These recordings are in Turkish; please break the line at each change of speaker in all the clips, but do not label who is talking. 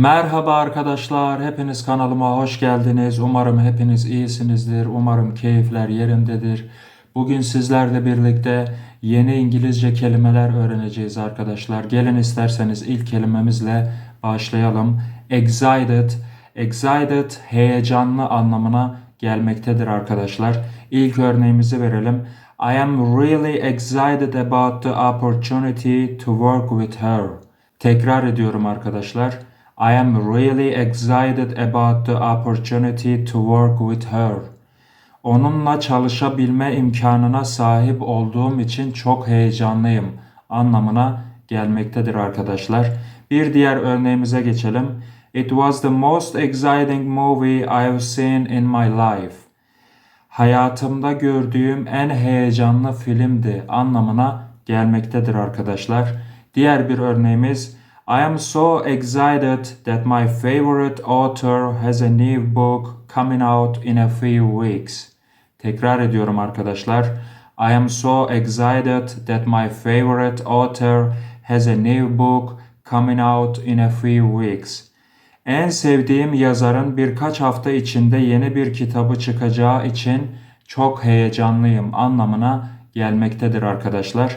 Merhaba arkadaşlar, hepiniz kanalıma hoş geldiniz. Umarım hepiniz iyisinizdir. Umarım keyifler yerindedir. Bugün sizlerle birlikte yeni İngilizce kelimeler öğreneceğiz arkadaşlar. Gelin isterseniz ilk kelimemizle başlayalım. Excited. Excited heyecanlı anlamına gelmektedir arkadaşlar. İlk örneğimizi verelim. I am really excited about the opportunity to work with her. Tekrar ediyorum arkadaşlar. I am really excited about the opportunity to work with her. Onunla çalışabilme imkanına sahip olduğum için çok heyecanlıyım anlamına gelmektedir arkadaşlar. Bir diğer örneğimize geçelim. It was the most exciting movie I've seen in my life. Hayatımda gördüğüm en heyecanlı filmdi anlamına gelmektedir arkadaşlar. Diğer bir örneğimiz I am so excited that my favorite author has a new book coming out in a few weeks. Tekrar ediyorum arkadaşlar. I am so excited that my favorite author has a new book coming out in a few weeks. En sevdiğim yazarın birkaç hafta içinde yeni bir kitabı çıkacağı için çok heyecanlıyım anlamına gelmektedir arkadaşlar.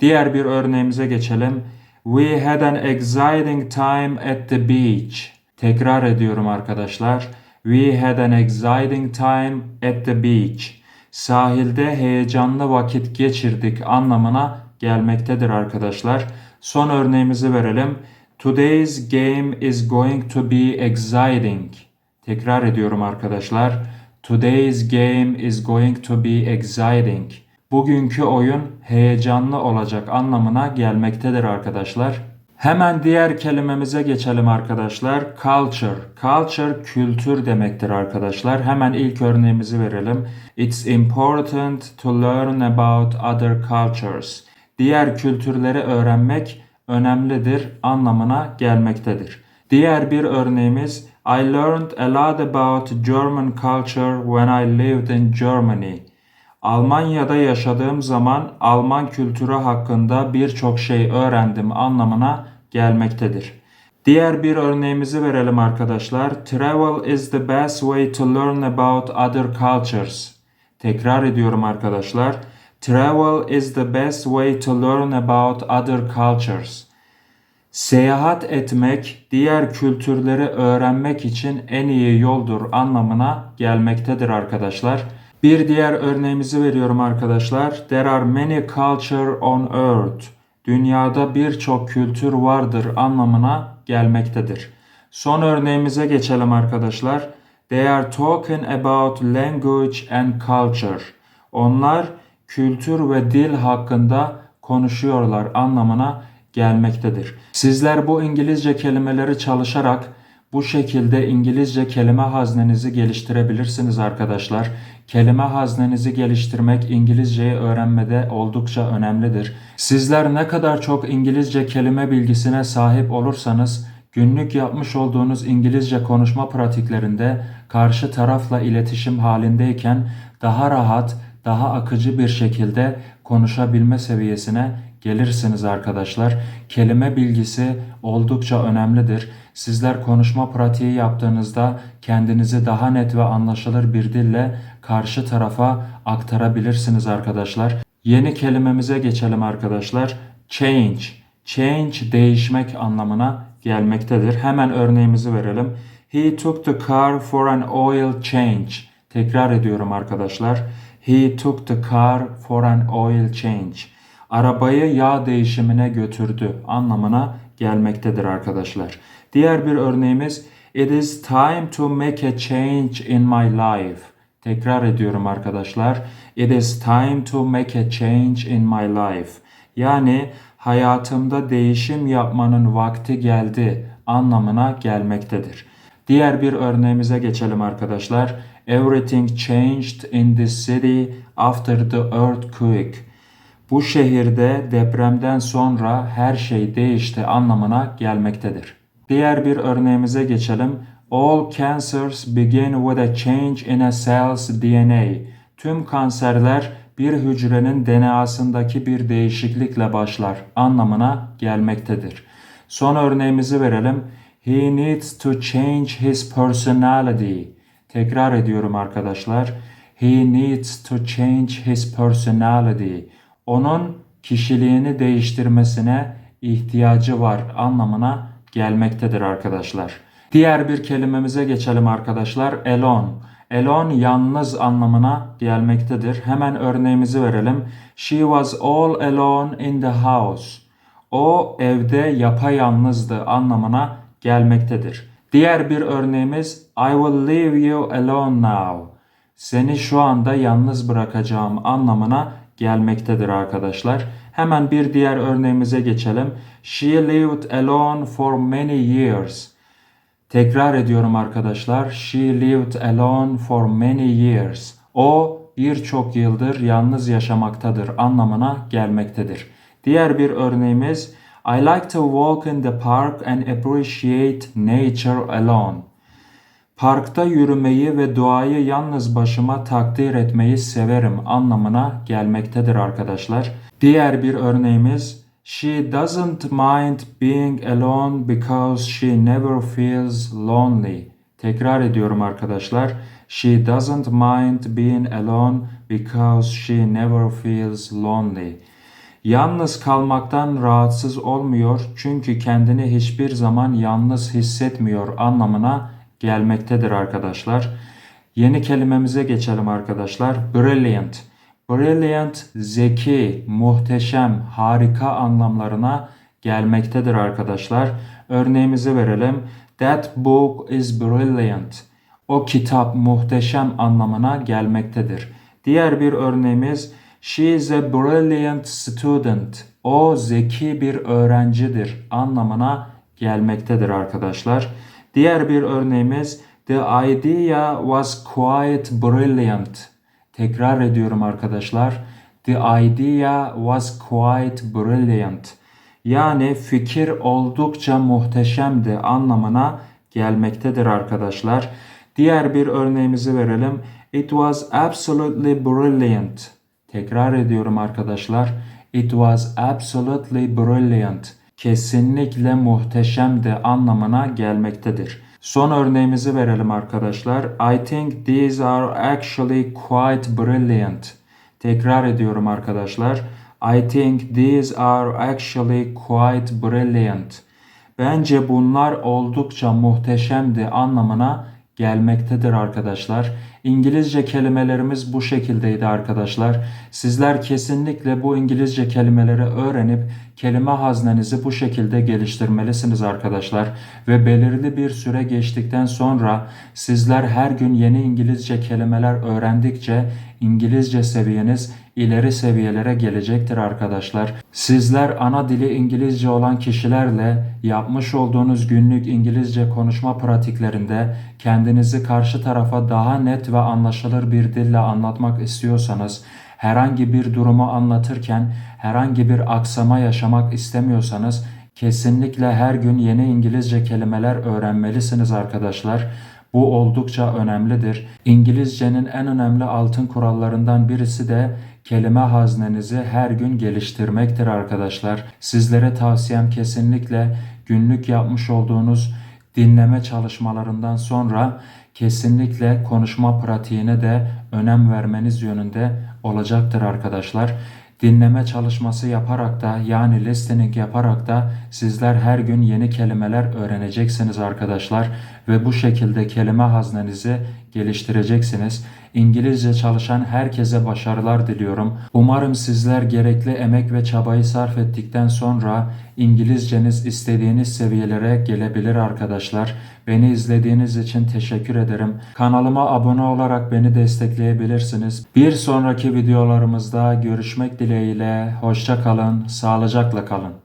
Diğer bir örneğimize geçelim. We had an exciting time at the beach. Tekrar ediyorum arkadaşlar. We had an exciting time at the beach. Sahilde heyecanlı vakit geçirdik anlamına gelmektedir arkadaşlar. Son örneğimizi verelim. Today's game is going to be exciting. Tekrar ediyorum arkadaşlar. Today's game is going to be exciting. Bugünkü oyun heyecanlı olacak anlamına gelmektedir arkadaşlar. Hemen diğer kelimemize geçelim arkadaşlar. Culture. Culture kültür demektir arkadaşlar. Hemen ilk örneğimizi verelim. It's important to learn about other cultures. Diğer kültürleri öğrenmek önemlidir anlamına gelmektedir. Diğer bir örneğimiz I learned a lot about German culture when I lived in Germany. Almanya'da yaşadığım zaman Alman kültürü hakkında birçok şey öğrendim anlamına gelmektedir. Diğer bir örneğimizi verelim arkadaşlar. Travel is the best way to learn about other cultures. Tekrar ediyorum arkadaşlar. Travel is the best way to learn about other cultures. Seyahat etmek diğer kültürleri öğrenmek için en iyi yoldur anlamına gelmektedir arkadaşlar. Bir diğer örneğimizi veriyorum arkadaşlar. There are many culture on earth. Dünyada birçok kültür vardır anlamına gelmektedir. Son örneğimize geçelim arkadaşlar. They are talking about language and culture. Onlar kültür ve dil hakkında konuşuyorlar anlamına gelmektedir. Sizler bu İngilizce kelimeleri çalışarak bu şekilde İngilizce kelime haznenizi geliştirebilirsiniz arkadaşlar. Kelime haznenizi geliştirmek İngilizceyi öğrenmede oldukça önemlidir. Sizler ne kadar çok İngilizce kelime bilgisine sahip olursanız günlük yapmış olduğunuz İngilizce konuşma pratiklerinde karşı tarafla iletişim halindeyken daha rahat, daha akıcı bir şekilde konuşabilme seviyesine gelirsiniz arkadaşlar. Kelime bilgisi oldukça önemlidir. Sizler konuşma pratiği yaptığınızda kendinizi daha net ve anlaşılır bir dille karşı tarafa aktarabilirsiniz arkadaşlar. Yeni kelimemize geçelim arkadaşlar. Change. Change değişmek anlamına gelmektedir. Hemen örneğimizi verelim. He took the car for an oil change. Tekrar ediyorum arkadaşlar. He took the car for an oil change. Arabayı yağ değişimine götürdü anlamına gelmektedir arkadaşlar. Diğer bir örneğimiz It is time to make a change in my life. Tekrar ediyorum arkadaşlar. It is time to make a change in my life. Yani hayatımda değişim yapmanın vakti geldi anlamına gelmektedir. Diğer bir örneğimize geçelim arkadaşlar. Everything changed in this city after the earthquake. Bu şehirde depremden sonra her şey değişti anlamına gelmektedir. Diğer bir örneğimize geçelim. All cancers begin with a change in a cell's DNA. Tüm kanserler bir hücrenin DNA'sındaki bir değişiklikle başlar anlamına gelmektedir. Son örneğimizi verelim. He needs to change his personality. Tekrar ediyorum arkadaşlar. He needs to change his personality. Onun kişiliğini değiştirmesine ihtiyacı var anlamına gelmektedir arkadaşlar. Diğer bir kelimemize geçelim arkadaşlar. Alone. Alone yalnız anlamına gelmektedir. Hemen örneğimizi verelim. She was all alone in the house. O evde yapayalnızdı anlamına gelmektedir. Diğer bir örneğimiz I will leave you alone now. Seni şu anda yalnız bırakacağım anlamına gelmektedir arkadaşlar. Hemen bir diğer örneğimize geçelim. She lived alone for many years. Tekrar ediyorum arkadaşlar. She lived alone for many years. O birçok yıldır yalnız yaşamaktadır anlamına gelmektedir. Diğer bir örneğimiz I like to walk in the park and appreciate nature alone. Parkta yürümeyi ve doğayı yalnız başıma takdir etmeyi severim anlamına gelmektedir arkadaşlar. Diğer bir örneğimiz She doesn't mind being alone because she never feels lonely. Tekrar ediyorum arkadaşlar. She doesn't mind being alone because she never feels lonely. Yalnız kalmaktan rahatsız olmuyor çünkü kendini hiçbir zaman yalnız hissetmiyor anlamına gelmektedir arkadaşlar. Yeni kelimemize geçelim arkadaşlar. Brilliant. Brilliant, zeki, muhteşem, harika anlamlarına gelmektedir arkadaşlar. Örneğimizi verelim. That book is brilliant. O kitap muhteşem anlamına gelmektedir. Diğer bir örneğimiz She is a brilliant student. O zeki bir öğrencidir anlamına gelmektedir arkadaşlar. Diğer bir örneğimiz The idea was quite brilliant. Tekrar ediyorum arkadaşlar. The idea was quite brilliant. Yani fikir oldukça muhteşemdi anlamına gelmektedir arkadaşlar. Diğer bir örneğimizi verelim. It was absolutely brilliant. Tekrar ediyorum arkadaşlar. It was absolutely brilliant. Kesinlikle muhteşemdi anlamına gelmektedir. Son örneğimizi verelim arkadaşlar. I think these are actually quite brilliant. Tekrar ediyorum arkadaşlar. I think these are actually quite brilliant. Bence bunlar oldukça muhteşemdi anlamına gelmektedir arkadaşlar. İngilizce kelimelerimiz bu şekildeydi arkadaşlar. Sizler kesinlikle bu İngilizce kelimeleri öğrenip kelime haznenizi bu şekilde geliştirmelisiniz arkadaşlar. Ve belirli bir süre geçtikten sonra sizler her gün yeni İngilizce kelimeler öğrendikçe İngilizce seviyeniz ileri seviyelere gelecektir arkadaşlar. Sizler ana dili İngilizce olan kişilerle yapmış olduğunuz günlük İngilizce konuşma pratiklerinde kendinizi karşı tarafa daha net ve anlaşılır bir dille anlatmak istiyorsanız, herhangi bir durumu anlatırken herhangi bir aksama yaşamak istemiyorsanız kesinlikle her gün yeni İngilizce kelimeler öğrenmelisiniz arkadaşlar. Bu oldukça önemlidir. İngilizcenin en önemli altın kurallarından birisi de kelime haznenizi her gün geliştirmektir arkadaşlar. Sizlere tavsiyem kesinlikle günlük yapmış olduğunuz dinleme çalışmalarından sonra kesinlikle konuşma pratiğine de önem vermeniz yönünde olacaktır arkadaşlar. Dinleme çalışması yaparak da yani listening yaparak da sizler her gün yeni kelimeler öğreneceksiniz arkadaşlar ve bu şekilde kelime haznenizi geliştireceksiniz. İngilizce çalışan herkese başarılar diliyorum. Umarım sizler gerekli emek ve çabayı sarf ettikten sonra İngilizceniz istediğiniz seviyelere gelebilir arkadaşlar. Beni izlediğiniz için teşekkür ederim. Kanalıma abone olarak beni destekleyebilirsiniz. Bir sonraki videolarımızda görüşmek dileğiyle. Hoşça kalın, sağlıcakla kalın.